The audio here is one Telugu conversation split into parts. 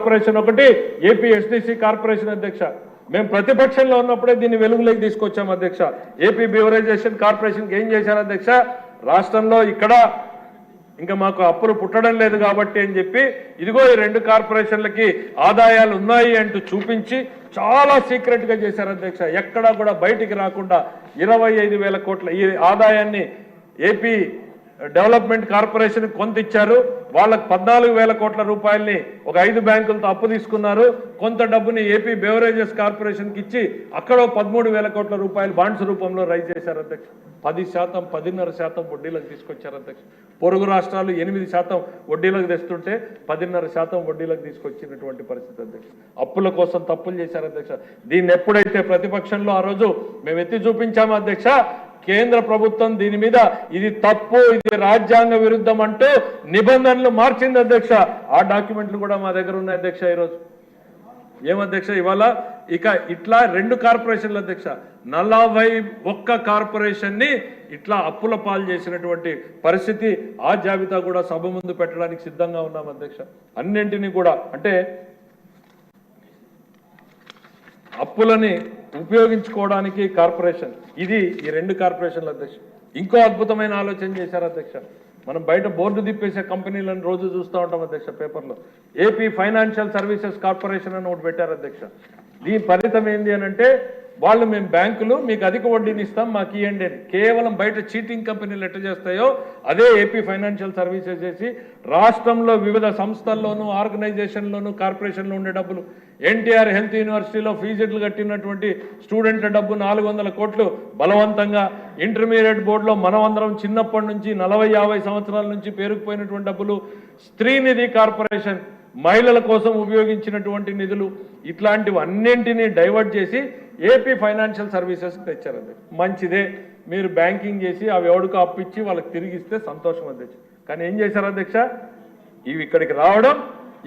కార్పొరేషన్ ఒకటి ఏపీ ఎస్డిసి కార్పొరేషన్ అధ్యక్ష. మేము ప్రతిపక్షంలో ఉన్నప్పుడే దీన్ని వెలుగులోకి తీసుకొచ్చాం అధ్యక్ష. ఏపీ బ్యూరైజేషన్ కార్పొరేషన్కి ఏం చేశారు అధ్యక్ష? రాష్ట్రంలో ఇక్కడ ఇంకా మాకు అప్పులు పుట్టడం లేదు కాబట్టి అని చెప్పి ఇదిగో ఈ రెండు కార్పొరేషన్లకి ఆదాయాలు ఉన్నాయి అంటూ చూపించి చాలా సీక్రెట్గా చేశారు అధ్యక్ష. ఎక్కడా కూడా బయటికి రాకుండా ఇరవై ఐదు వేల కోట్ల ఈ ఆదాయాన్ని ఏపీ డెవలప్మెంట్ కార్పొరేషన్ కొంత ఇచ్చారు. వాళ్ళకి పద్నాలుగు వేల కోట్ల రూపాయల్ని ఒక ఐదు బ్యాంకులతో అప్పు తీసుకున్నారు. కొంత డబ్బుని ఏపీ బెవరేజెస్ కార్పొరేషన్కి ఇచ్చి అక్కడ పదమూడు వేల కోట్ల రూపాయలు బాండ్స్ రూపంలో రైజ్ చేశారు అధ్యక్ష. పది శాతం పదిన్నర శాతం వడ్డీలకు తీసుకొచ్చారు అధ్యక్ష. పొరుగు రాష్ట్రాలు ఎనిమిది శాతం వడ్డీలకు తెస్తుంటే పదిన్నర శాతం వడ్డీలకు తీసుకొచ్చినటువంటి పరిస్థితి అధ్యక్ష. అప్పుల కోసం తప్పులు చేశారు అధ్యక్ష. దీన్ని ఎప్పుడైతే ప్రతిపక్షంలో ఆ రోజు మేము ఎత్తి చూపించాము అధ్యక్ష కేంద్ర ప్రభుత్వం దీని మీద ఇది తప్పు ఇది రాజ్యాంగ విరుద్ధం అంటూ నిబంధనలు మార్చింది అధ్యక్ష. ఆ డాక్యుమెంట్లు కూడా మా దగ్గర ఉన్నాయి అధ్యక్ష ఈరోజు. ఏం అధ్యక్ష ఇవాళ ఇక ఇట్లా రెండు కార్పొరేషన్ల అధ్యక్ష నలభై ఒక్క కార్పొరేషన్ని ఇట్లా అప్పుల పాలు చేసినటువంటి పరిస్థితి ఆ జాబితా కూడా సభ ముందు పెట్టడానికి సిద్ధంగా ఉన్నాం అధ్యక్ష. అన్నింటినీ కూడా అంటే అప్పులని ఉపయోగించుకోవడానికి కార్పొరేషన్. ఇది ఈ రెండు కార్పొరేషన్ల అధ్యక్ష. ఇంకో అద్భుతమైన ఆలోచన చేశారు అధ్యక్ష. మనం బయట బోర్డు తిప్పేసే కంపెనీలను రోజు చూస్తూ ఉంటాం అధ్యక్ష పేపర్లో. ఏపీ ఫైనాన్షియల్ సర్వీసెస్ కార్పొరేషన్ అని ఒకటి పెట్టారు అధ్యక్ష. దీని ఫలితం ఏంటి అని అంటే వాళ్ళు మేము బ్యాంకులు మీకు అధిక వడ్డీని ఇస్తాం మాకు ఇవ్వండి అని. కేవలం బయట చీటింగ్ కంపెనీలు ఎట్ట చేస్తాయో అదే ఏపీ ఫైనాన్షియల్ సర్వీసెస్ చేసి రాష్ట్రంలో వివిధ సంస్థల్లోనూ ఆర్గనైజేషన్లోనూ కార్పొరేషన్లో ఉండే డబ్బులు. ఎన్టీఆర్ హెల్త్ యూనివర్సిటీలో ఫీజులు కట్టినటువంటి స్టూడెంట్ల డబ్బు నాలుగు వందల కోట్లు బలవంతంగా. ఇంటర్మీడియట్ బోర్డులో మనమందరం చిన్నప్పటి నుంచి నలభై యాభై సంవత్సరాల నుంచి పేరుకుపోయినటువంటి డబ్బులు. స్త్రీనిధి కార్పొరేషన్ మహిళల కోసం ఉపయోగించినటువంటి నిధులు ఇట్లాంటివన్నింటినీ డైవర్ట్ చేసి ఏపీ ఫైనాన్షియల్ సర్వీసెస్ తెచ్చారండి మంచిదే. మీరు బ్యాంకింగ్ చేసి అవి ఎవడికి అప్పిచ్చి వాళ్ళకి తిరిగిస్తే సంతోషం అధ్యక్ష. కానీ ఏం చేశారు అధ్యక్ష? ఇవి ఇక్కడికి రావడం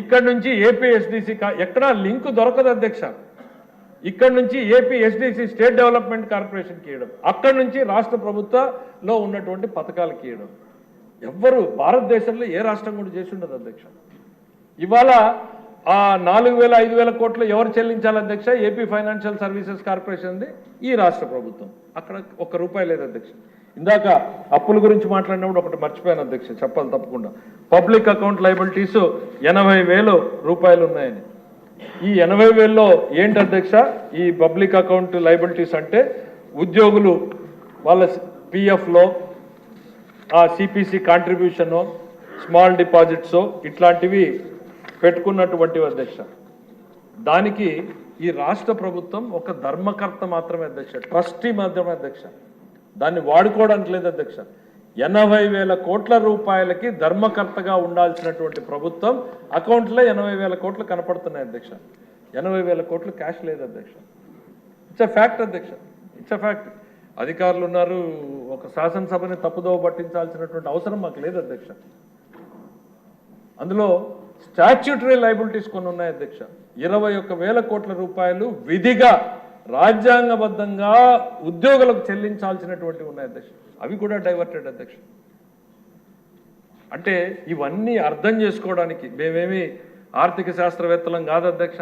ఇక్కడ నుంచి ఏపీ ఎస్డిసి ఎక్కడా లింక్ దొరకదు అధ్యక్ష. ఇక్కడ నుంచి ఏపీ ఎస్డిసి స్టేట్ డెవలప్మెంట్ కార్పొరేషన్కి ఇవ్వడం అక్కడ నుంచి రాష్ట్ర ప్రభుత్వంలో ఉన్నటువంటి పథకాలకి ఇవ్వడం. ఎవ్వరు భారతదేశంలో ఏ రాష్ట్రం కూడా చేసి ఉండదు అధ్యక్ష. ఇవాళ ఆ నాలుగు వేల ఐదు వేల కోట్లు ఎవరు చెల్లించాలి అధ్యక్ష? ఏపీ ఫైనాన్షియల్ సర్వీసెస్ కార్పొరేషన్ది ఈ రాష్ట్ర ప్రభుత్వం. అక్కడ ఒక్క రూపాయి లేదు అధ్యక్ష. ఇందాక అప్పుల గురించి మాట్లాడినప్పుడు ఒకటి మర్చిపోయాను అధ్యక్ష చెప్పాలి తప్పకుండా. పబ్లిక్ అకౌంట్ లైబిలిటీస్ ఎనభై వేలు రూపాయలు ఉన్నాయని. ఈ ఎనభై వేల్లో ఏంటి అధ్యక్ష? ఈ పబ్లిక్ అకౌంట్ లైబిలిటీస్ అంటే ఉద్యోగులు వాళ్ళ పిఎఫ్లో ఆ సిపిసి కాంట్రిబ్యూషను స్మాల్ డిపాజిట్స్ ఇట్లాంటివి పెట్టుకున్నటువంటి అధ్యక్ష. దానికి ఈ రాష్ట్ర ప్రభుత్వం ఒక ధర్మకర్త మాత్రమే అధ్యక్ష ట్రస్టీ మాత్రమే అధ్యక్ష. దాన్ని వాడుకోవడానికి లేదు అధ్యక్ష. ఎనభై వేల కోట్ల రూపాయలకి ధర్మకర్తగా ఉండాల్సినటువంటి ప్రభుత్వం అకౌంట్లో ఎనభై వేల కోట్లు కనపడుతున్నాయి అధ్యక్ష. ఎనభై వేల కోట్లు క్యాష్ లేదు అధ్యక్ష. ఇట్స్ అ ఫ్యాక్ట్ అధ్యక్ష. It's a fact. అధికారులు ఉన్నారు ఒక శాసనసభని తప్పుదోవ పట్టించాల్సినటువంటి అవసరం మాకు లేదు అధ్యక్ష. అందులో స్టాచ్యూటరీ లైబిలిటీస్ కొన్ని ఉన్నాయి అధ్యక్ష. ఇరవై ఒక్క వేల కోట్ల రూపాయలు విధిగా రాజ్యాంగబద్ధంగా ఉద్యోగులకు చెల్లించాల్సినటువంటి ఉన్నాయి అధ్యక్ష. అవి కూడా డైవర్టెడ్ అధ్యక్ష. అంటే ఇవన్నీ అర్థం చేసుకోవడానికి మేమేమి ఆర్థిక శాస్త్రవేత్తలం కాదు అధ్యక్ష.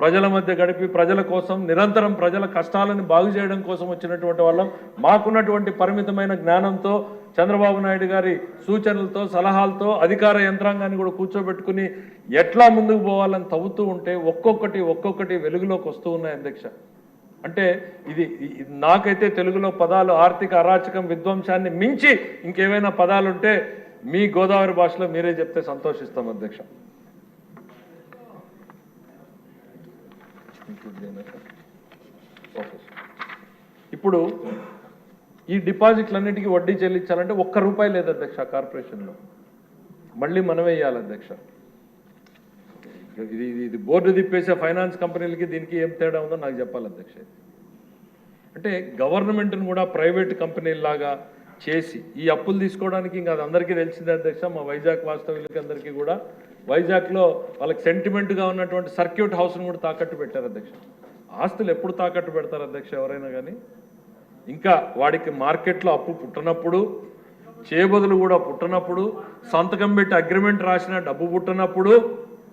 ప్రజల మధ్య గడిపి ప్రజల కోసం నిరంతరం ప్రజల కష్టాలను బాగు చేయడం కోసం వచ్చినటువంటి వాళ్ళం. మాకున్నటువంటి పరిమితమైన జ్ఞానంతో చంద్రబాబు నాయుడు గారి సూచనలతో సలహాలతో అధికార యంత్రాంగాన్ని కూడా కూర్చోబెట్టుకుని ఎట్లా ముందుకు పోవాలని తవ్వుతూ ఉంటే ఒక్కొక్కటి ఒక్కొక్కటి వెలుగులోకి వస్తూ ఉన్నాయి అధ్యక్ష. అంటే ఇది నాకైతే తెలుగులో పదాలు ఆర్థిక అరాచకం విధ్వంసాన్ని మించి ఇంకేమైనా పదాలు ఉంటే మీ గోదావరి భాషలో మీరే చెప్తే సంతోషిస్తాం అధ్యక్ష. ఇప్పుడు ఈ డిపాజిట్లన్నిటికీ వడ్డీ చెల్లించాలంటే ఒక్క రూపాయి లేదు అధ్యక్ష కార్పొరేషన్లో. మళ్ళీ మనమే ఇవ్వాలి అధ్యక్ష. ఇది ఇది- బోర్డు తిప్పేసే ఫైనాన్స్ కంపెనీలకి దీనికి ఏం తేడా ఉందో నాకు చెప్పాలి అధ్యక్ష. అంటే గవర్నమెంట్ని కూడా ప్రైవేట్ కంపెనీలాగా చేసి ఈ అప్పులు తీసుకోవడానికి ఇంకా అది అందరికీ తెలిసిందే అధ్యక్ష. మా వైజాగ్ వాస్తవ్యులకి అందరికీ కూడా. వైజాగ్లో వాళ్ళకి సెంటిమెంట్గా ఉన్నటువంటి సర్క్యూట్ హౌస్ను కూడా తాకట్టు పెట్టారు అధ్యక్ష. ఆస్తులు ఎప్పుడు తాకట్టు పెడతారు అధ్యక్ష ఎవరైనా కానీ? ఇంకా వాడికి మార్కెట్లో అప్పు పుట్టనప్పుడు చేబదులు కూడా పుట్టనప్పుడు సంతకం పెట్టి అగ్రిమెంట్ రాసిన డబ్బు పుట్టనప్పుడు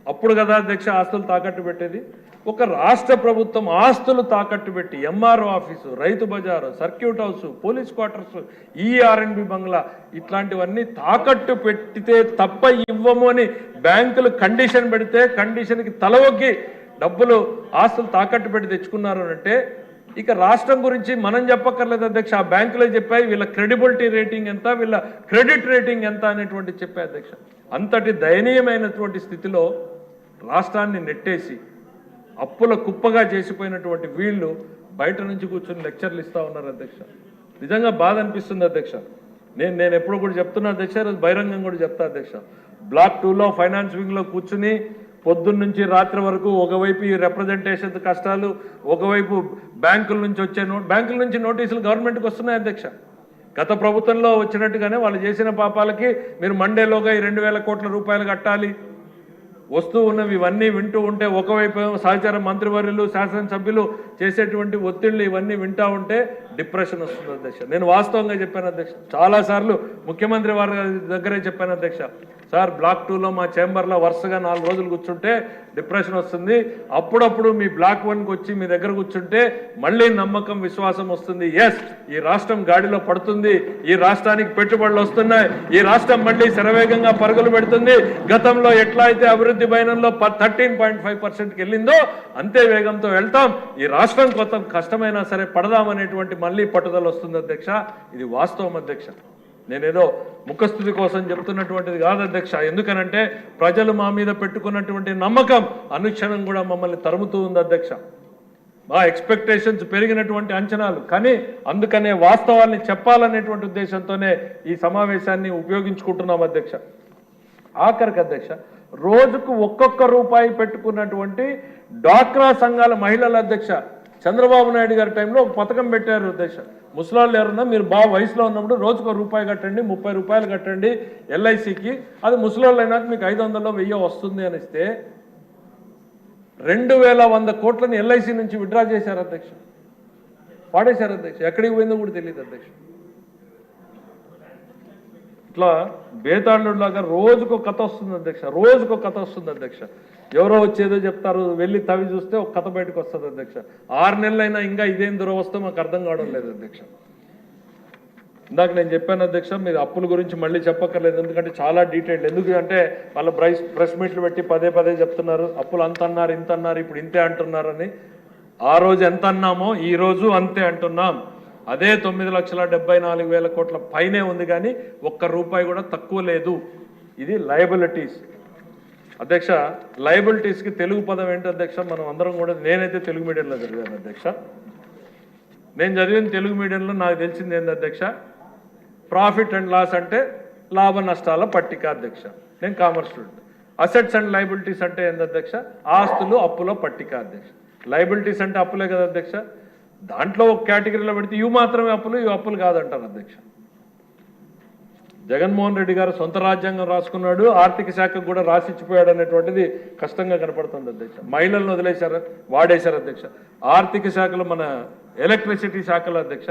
అప్పుడు కదా అధ్యక్ష ఆస్తులు తాకట్టు పెట్టేది? ఒక రాష్ట్ర ప్రభుత్వం ఆస్తులు తాకట్టు పెట్టి ఎంఆర్ఓ ఆఫీసు రైతు బజారు circuit house police quarters ERNB బంగ్లా ఇట్లాంటివన్నీ తాకట్టు పెట్టితే తప్ప ఇవ్వము అని బ్యాంకులు కండిషన్ పెడితే కండిషన్కి తలవొగ్గి డబ్బులు ఆస్తులు తాకట్టు పెట్టి తెచ్చుకున్నారు అంటే ఇక రాష్ట్రం గురించి మనం చెప్పక్కర్లేదు అధ్యక్ష. ఆ బ్యాంకులే చెప్పాయి వీళ్ళ క్రెడిబిలిటీ రేటింగ్ ఎంత వీళ్ళ క్రెడిట్ రేటింగ్ ఎంత అనేటువంటి చెప్పాయి అధ్యక్ష. అంతటి దయనీయమైనటువంటి స్థితిలో రాష్ట్రాన్ని నెట్టేసి అప్పుల కుప్పగా చేసిపోయినటువంటి వీళ్ళు బయట నుంచి కూర్చొని లెక్చర్లు ఇస్తా ఉన్నారు అధ్యక్ష. నిజంగా బాధ అనిపిస్తుంది అధ్యక్ష. నేను నేను ఎప్పుడు కూడా చెప్తున్నా అధ్యక్ష బహిరంగం కూడా చెప్తా అధ్యక్ష. బ్లాక్ టూలో ఫైనాన్స్ వింగ్లో కూర్చుని పొద్దున్నుంచి రాత్రి వరకు ఒకవైపు ఈ రిప్రజెంటేషన్ కష్టాలు ఒకవైపు బ్యాంకుల నుంచి వచ్చే నో బ్యాంకుల నుంచి నోటీసులు గవర్నమెంట్కి వస్తున్నాయి అధ్యక్ష. గత ప్రభుత్వంలో వచ్చినట్టుగానే వాళ్ళు చేసిన పాపాలకి మీరు మండేలోగా ఈ రెండు వేల కోట్ల రూపాయలు కట్టాలి. వస్తూ ఉన్నవి ఇవన్నీ వింటూ ఉంటే ఒకవైపు సహచార మంత్రివర్యులు శాసనసభ్యులు చేసేటువంటి ఒత్తిళ్ళు ఇవన్నీ వింటూ ఉంటే డిప్రెషన్ వస్తుంది అధ్యక్ష. నేను వాస్తవంగా చెప్పాను అధ్యక్ష. చాలా సార్లు ముఖ్యమంత్రి వారి దగ్గరే చెప్పాను అధ్యక్ష. సార్ బ్లాక్ టూలో మా చేంబర్లో వరుసగా నాలుగు రోజులు కూర్చుంటే డిప్రెషన్ వస్తుంది. అప్పుడప్పుడు మీ బ్లాక్ వన్కి వచ్చి మీ దగ్గర కూర్చుంటే మళ్ళీ నమ్మకం విశ్వాసం వస్తుంది. ఎస్ ఈ రాష్ట్రం గాడిలో పడుతుంది. ఈ రాష్ట్రానికి పెట్టుబడులు వస్తున్నాయి. ఈ రాష్ట్రం మళ్ళీ శరవేగంగా పరుగులు పెడుతుంది. గతంలో ఎట్లా అయితే అభివృద్ధి పయనంలో థర్టీన్ పాయింట్ ఫైవ్ పర్సెంట్కి వెళ్ళిందో అంతే వేగంతో వెళ్తాం. ఈ రాష్ట్రం కొత్త కష్టమైనా సరే పడదామనేటువంటి మళ్ళీ పట్టుదల వస్తుంది అధ్యక్ష. ఇది వాస్తవం అధ్యక్ష. నేనేదో ముఖస్థుతి కోసం చెప్తున్నటువంటిది కాదు అధ్యక్ష. ఎందుకనంటే ప్రజలు మా మీద పెట్టుకున్నటువంటి నమ్మకం అనుక్షణం కూడా మమ్మల్ని తరుముతూ ఉంది అధ్యక్ష. మా ఎక్స్పెక్టేషన్స్ పెరిగినటువంటి అంచనాలు. కానీ అందుకనే వాస్తవాల్ని చెప్పాలనేటువంటి ఉద్దేశంతోనే ఈ సమావేశాన్ని ఉపయోగించుకుంటున్నాం అధ్యక్ష. ఆఖరికి అధ్యక్ష రోజుకు ఒక్కొక్క రూపాయి పెట్టుకున్నటువంటి డాక్రా సంఘాల మహిళల అధ్యక్ష చంద్రబాబు నాయుడు గారి టైంలో ఒక పథకం పెట్టారు అధ్యక్ష ముసలాళ్ళు ఎవరన్నా మీరు బాగా వయసులో ఉన్నప్పుడు రోజుకు రూపాయి కట్టండి ముప్పై రూపాయలు కట్టండి ఎల్ఐసికి. అది ముసలాళ్ళు అయినాక మీకు ఐదు వందల్లో వెయ్యి వస్తుంది అని ఇస్తే రెండు వేల వంద కోట్లని ఎల్ఐసి నుంచి విడ్రా చేశారు అధ్యక్ష. పాడేశారు అధ్యక్ష. ఎక్కడికి పోయిందో కూడా తెలియదు అధ్యక్ష. ఇట్లా బేతాళులాగా రోజుకో కథ వస్తుంది అధ్యక్ష రోజుకో కథ వస్తుంది అధ్యక్ష. ఎవరో వచ్చేదో చెప్తారు వెళ్ళి తవి చూస్తే ఒక కథ బయటకు వస్తుంది అధ్యక్ష. ఆరు నెలలైనా ఇంకా ఇదేం దురవస్థ మాకు అర్థం కావడం లేదు అధ్యక్ష. ఇందాక నేను చెప్పాను అధ్యక్ష మీరు అప్పుల గురించి మళ్ళీ చెప్పక్కర్లేదు ఎందుకంటే చాలా డీటెయిల్ ఎందుకు అంటే వాళ్ళ ప్రైస్ ప్రెస్ మీట్లు పెట్టి పదే పదే చెప్తున్నారు అప్పులు అంత అన్నారు ఇంత అన్నారు ఇప్పుడు ఇంతే అంటున్నారని. ఆ రోజు ఎంత అన్నామో ఈ రోజు అంతే అంటున్నాం. అదే తొమ్మిది లక్షల డెబ్బై నాలుగు వేల కోట్ల పైనే ఉంది కానీ ఒక్క రూపాయి కూడా తక్కువ లేదు. ఇది లయబిలిటీస్. అధ్యక్ష లయబిలిటీస్కి తెలుగు పదం ఏంటి అధ్యక్ష? మనం అందరం కూడా నేనైతే తెలుగు మీడియంలో చదివాను అధ్యక్ష. నేను చదివిన తెలుగు మీడియంలో నాకు తెలిసింది ఏంటి అధ్యక్ష? ప్రాఫిట్ అండ్ లాస్ అంటే లాభ నష్టాల పట్టిక అధ్యక్ష. నేను commerce student. Assets and liabilities అంటే ఏంది అధ్యక్ష? ఆస్తులు అప్పులో పట్టిక అధ్యక్ష. లైబిలిటీస్ అంటే అప్పులే కదా అధ్యక్ష? దాంట్లో ఒక కేటగిరీలో పెడితే ఇవి మాత్రమే అప్పులు ఇవి అప్పులు కాదంటారు అధ్యక్ష. జగన్మోహన్ రెడ్డి గారు సొంత రాజ్యాంగం రాసుకున్నాడు ఆర్థిక శాఖకు కూడా రాసిచ్చిపోయాడు అనేటువంటిది కష్టంగా కనపడుతుంది అధ్యక్ష. మహిళలను వదిలేశారు? వాడేశారు అధ్యక్ష. ఆర్థిక శాఖలో మన ఎలక్ట్రిసిటీ శాఖలో అధ్యక్ష.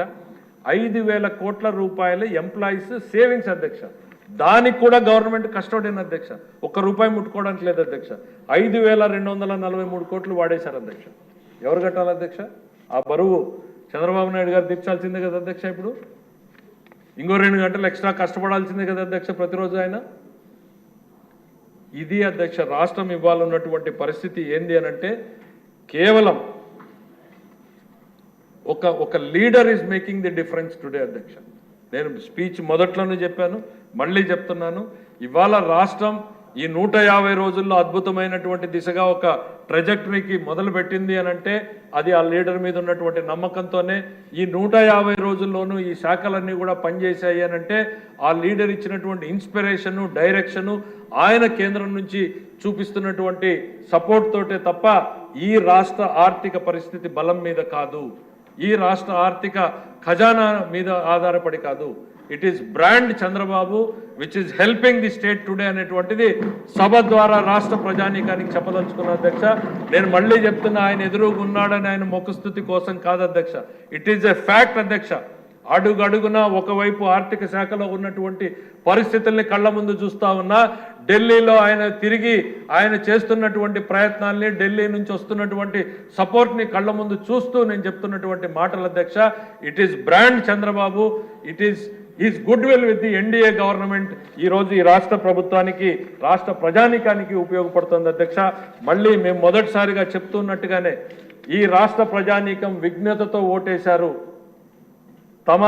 ఐదు వేల కోట్ల రూపాయల ఎంప్లాయీస్ సేవింగ్స్ అధ్యక్ష. దానికి కూడా గవర్నమెంట్ కష్టపడిన అధ్యక్ష. ఒక్క రూపాయి ముట్టుకోవడానికి లేదు అధ్యక్ష. ఐదు వేల రెండు వందల నలభై మూడు కోట్లు వాడేశారు అధ్యక్ష. ఎవరు కట్టాలి అధ్యక్ష? ఆ బరువు చంద్రబాబు నాయుడు గారు తీర్చాల్సిందే కదా అధ్యక్ష ఇప్పుడు? ఇంకో రెండు గంటలు ఎక్స్ట్రా కష్టపడాల్సిందే కదా అధ్యక్ష ప్రతిరోజు ఆయన? ఇది అధ్యక్ష రాష్ట్రం ఇవ్వాలన్నటువంటి పరిస్థితి ఏంది అని అంటే కేవలం ఒక ఒక leader is making the difference today అధ్యక్ష. నేను స్పీచ్ మొదట్లోనే చెప్పాను మళ్ళీ చెప్తున్నాను. ఇవాళ రాష్ట్రం ఈ నూట యాభై రోజుల్లో అద్భుతమైనటువంటి దిశగా ఒక ట్రెజెక్టరీకి మొదలు పెట్టింది అని అంటే అది ఆ లీడర్ మీద ఉన్నటువంటి నమ్మకంతోనే ఈ నూట యాభై రోజుల్లోనూ ఈ శాఖలన్నీ కూడా పనిచేశాయి అని అంటే ఆ లీడర్ ఇచ్చినటువంటి ఇన్స్పిరేషను డైరెక్షను ఆయన కేంద్రం నుంచి చూపిస్తున్నటువంటి సపోర్ట్ తోటే తప్ప ఈ రాష్ట్ర ఆర్థిక పరిస్థితి బలం మీద కాదు. ఈ రాష్ట్ర ఆర్థిక ఖజానా మీద ఆధారపడి కాదు. It is brand Chandrababu which is helping the state today అనేటువంటిది సభ ద్వారా రాష్ట్ర ప్రజానీకానికి చెప్పదలుచుకున్న అధ్యక్ష. నేను మళ్ళీ చెప్తున్నా ఆయన ఎదురుగా ఉన్నాడని ఆయన ముఖస్థుతి కోసం కాదు అధ్యక్ష. ఇట్ ఈస్ ఎ ఫ్యాక్ట్ అధ్యక్ష. అడుగడుగునా ఒకవైపు ఆర్థిక శాఖలో ఉన్నటువంటి పరిస్థితుల్ని కళ్ళ ముందు చూస్తా ఉన్నా ఢిల్లీలో ఆయన తిరిగి ఆయన చేస్తున్నటువంటి ప్రయత్నాల్ని ఢిల్లీ నుంచి వస్తున్నటువంటి సపోర్ట్ని కళ్ళ ముందు చూస్తూ నేను చెప్తున్నటువంటి మాటల అధ్యక్ష. It is brand Chandrababu it is is good will with the NDA government ఈ రోజు ఈ రాష్ట్ర ప్రభుత్వానికి రాష్ట్ర ప్రజానికానికి ఉపయోగపడుతుంది అధ్యక్ష. మళ్ళీ మేము మొదటిసారిగా చెప్తున్నట్టుగానే ఈ రాష్ట్ర ప్రజానీకం విఘ్నతతో ఓటేశారు. తమ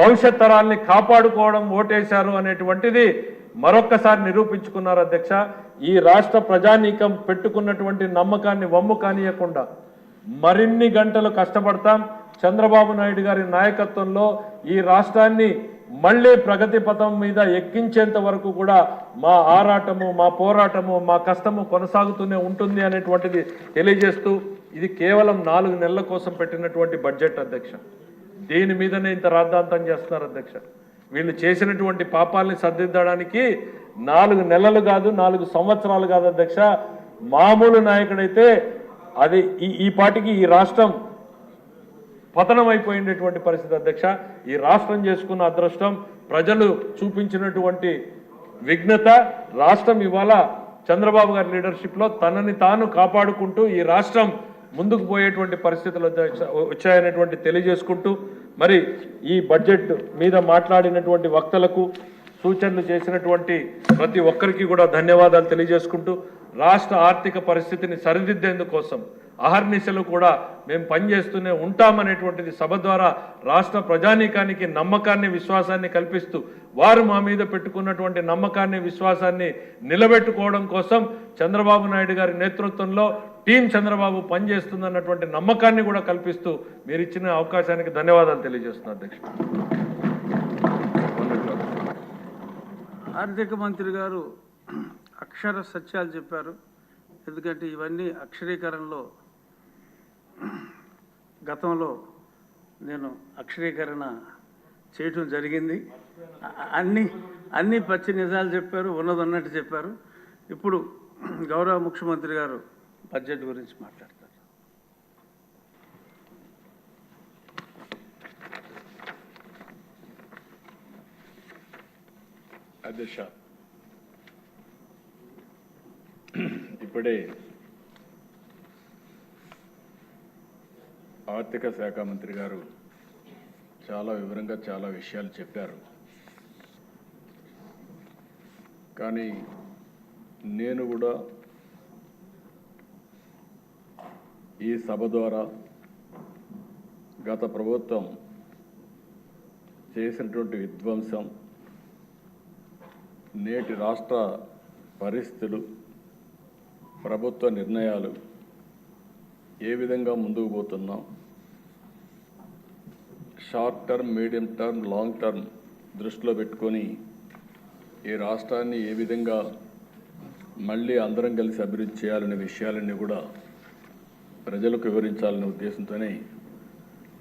భవిష్యత్ తరాల్ని కాపాడుకోవడం ఓటేశారు అనేటువంటిది మరొక్కసారి నిరూపించుకున్నారు అధ్యక్ష. ఈ రాష్ట్ర ప్రజానీకం పెట్టుకున్నటువంటి నమ్మకాన్ని వమ్ము కానియకుండా మరిన్ని గంటలు కష్టపడతాం. చంద్రబాబు నాయుడు గారి నాయకత్వంలో ఈ రాష్ట్రాన్ని మళ్ళీ ప్రగతి పథం మీద ఎక్కించేంత వరకు కూడా మా ఆరాటము మా పోరాటము మా కష్టము కొనసాగుతూనే ఉంటుంది అనేటువంటిది తెలియజేస్తూ ఇది కేవలం నాలుగు నెలల కోసం పెట్టినటువంటి బడ్జెట్ అధ్యక్ష. దీని మీదనే ఇంత రాద్ధాంతం చేస్తున్నారు అధ్యక్ష. వీళ్ళు చేసినటువంటి పాపాలని సర్దిద్దడానికి నాలుగు నెలలు కాదు నాలుగు సంవత్సరాలు కాదు అధ్యక్ష. మామూలు నాయకుడైతే అది ఈ ఈ పాటికి ఈ రాష్ట్రం పతనం అయిపోయినటువంటి పరిస్థితి అధ్యక్ష. ఈ రాష్ట్రం చేసుకున్న అదృష్టం ప్రజలు చూపించినటువంటి విఘ్నత రాష్ట్రం ఇవాళ చంద్రబాబు గారి లీడర్షిప్లో తనని తాను కాపాడుకుంటూ ఈ రాష్ట్రం ముందుకు పోయేటువంటి పరిస్థితులు వచ్చాయనేటువంటి తెలియజేసుకుంటూ మరి ఈ బడ్జెట్ మీద మాట్లాడినటువంటి వక్తలకు సూచనలు చేసినటువంటి ప్రతి ఒక్కరికి కూడా ధన్యవాదాలు తెలియజేసుకుంటూ రాష్ట్ర ఆర్థిక పరిస్థితిని సరిదిద్దేందుకోసం అహర్నిశలు కూడా మేము పనిచేస్తూనే ఉంటామనేటువంటిది సభ ద్వారా రాష్ట్ర ప్రజానీకానికి నమ్మకాన్ని విశ్వాసాన్ని కల్పిస్తూ వారు మా మీద పెట్టుకున్నటువంటి నమ్మకాన్ని విశ్వాసాన్ని నిలబెట్టుకోవడం కోసం చంద్రబాబు నాయుడు గారి నేతృత్వంలో టీం చంద్రబాబు పనిచేస్తుందన్నటువంటి నమ్మకాన్ని కూడా కల్పిస్తూ మీరు ఇచ్చిన అవకాశానికి ధన్యవాదాలు తెలియజేస్తున్నారు అధ్యక్ష. ఆర్థిక మంత్రి గారు అక్షర సత్యాలు చెప్పారు. ఎందుకంటే ఇవన్నీ అక్షరీకరణలో గతంలో నేను అక్షరీకరణ చేయటం జరిగింది. అన్ని అన్ని పచ్చి నిజాలు చెప్పారు ఉన్నది ఉన్నట్టు చెప్పారు. ఇప్పుడు గౌరవ ముఖ్యమంత్రి గారు బడ్జెట్ గురించి మాట్లాడతారు. అధ్యక్ష ఇప్పుడే ఆర్థిక శాఖ మంత్రి గారు చాలా వివరంగా చాలా విషయాలు చెప్పారు. కానీ నేను కూడా ఈ సభ ద్వారా గత ప్రభుత్వం చేసినటువంటి విధ్వంసం నేటి రాష్ట్ర పరిస్థితులు ప్రభుత్వ నిర్ణయాలు ఏ విధంగా ముందుకు పోతున్నాం? Short term medium term long term దృష్టిలో పెట్టుకొని ఈ రాష్ట్రాన్ని ఏ విధంగా మళ్ళీ అందరం కలిసి అభివృద్ధి చేయాలనే విషయాలన్నీ కూడా ప్రజలకు వివరించాలనే ఉద్దేశంతోనే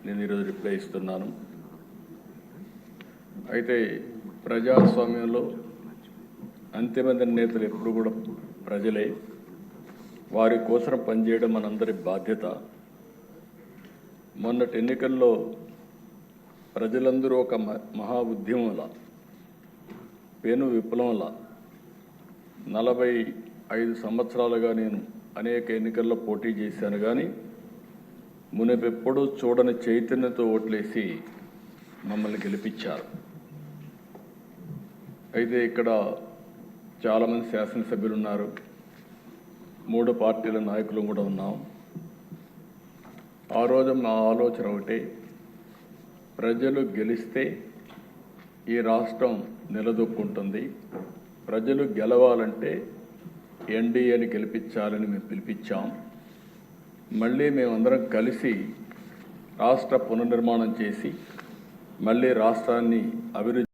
నేను ఈరోజు రిప్లై ఇస్తున్నాను. అయితే ప్రజాస్వామ్యంలో అంతిమ నిర్ణేతలు ఎప్పుడు కూడా ప్రజలే. వారి కోసం పనిచేయడం మనందరి బాధ్యత. మొన్నటి ఎన్నికల్లో ప్రజలందరూ ఒక మ- మహా ఉద్యమంలా పెను విప్లవంలా నలభై ఐదు సంవత్సరాలుగా నేను అనేక ఎన్నికల్లో పోటీ చేశాను కానీ మునిపెప్పుడూ చూడని చైతన్యంతో ఓట్లేసి మమ్మల్ని గెలిపించారు. అయితే ఇక్కడ చాలామంది శాసనసభ్యులు ఉన్నారు మూడు పార్టీల నాయకులు కూడా ఉన్నాం. ఆ రోజు మా ఆలోచన ఒకటే ప్రజలు గెలిస్తే ఈ రాష్ట్రం నిలదొక్కుంటుంది. ప్రజలు గెలవాలంటే ఎన్డీఏని గెలిపించాలని మేము పిలిపించాం. మళ్ళీ మేమందరం కలిసి రాష్ట్ర పునర్నిర్మాణం చేసి మళ్ళీ రాష్ట్రాన్ని అభివృద్ధి